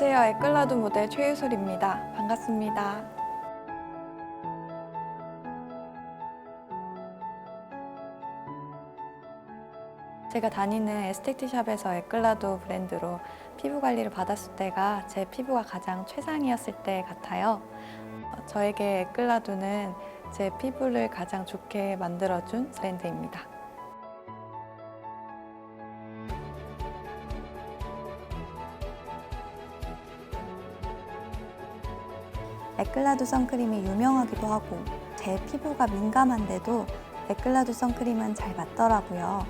안녕하세요. 에클라드 모델 최유솔입니다. 반갑습니다. 제가 다니는 에스테틱샵에서 에클라도 브랜드로 피부 관리를 받았을 때가 제 피부가 가장 최상이었을 때 같아요. 어, 저에게 에클라도는 제 피부를 가장 좋게 만들어준 브랜드입니다. 에클라두 선크림이 유명하기도 하고 제 피부가 민감한데도 에클라두 선크림은 잘 맞더라고요.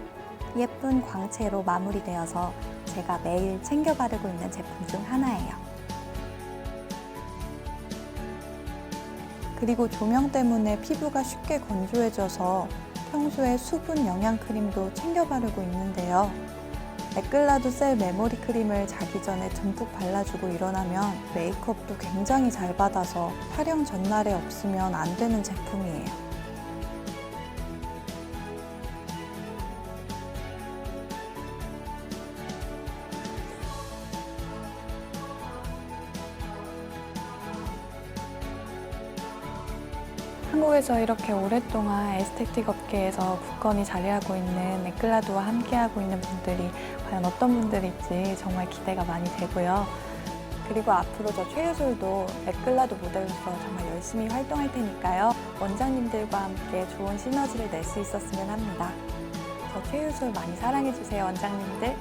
예쁜 광채로 마무리되어서 제가 매일 챙겨 바르고 있는 제품 중 하나예요. 그리고 조명 때문에 피부가 쉽게 건조해져서 평소에 수분 영양 크림도 챙겨 바르고 있는데요. 에클라도 셀 메모리 크림을 자기 전에 듬뿍 발라주고 일어나면 메이크업도 굉장히 잘 받아서 촬영 전날에 없으면 안 되는 제품이에요. 한국에서 이렇게 오랫동안 에스테틱 업계에서 굳건히 자리하고 있는 에클라도와 함께하고 있는 분들이 과연 어떤 분들일지 정말 기대가 많이 되고요. 그리고 앞으로 저 최유솔도 에클라도 모델로서 정말 열심히 활동할 테니까요. 원장님들과 함께 좋은 시너지를 낼 수 있었으면 합니다. 저 최유솔 많이 사랑해주세요, 원장님들.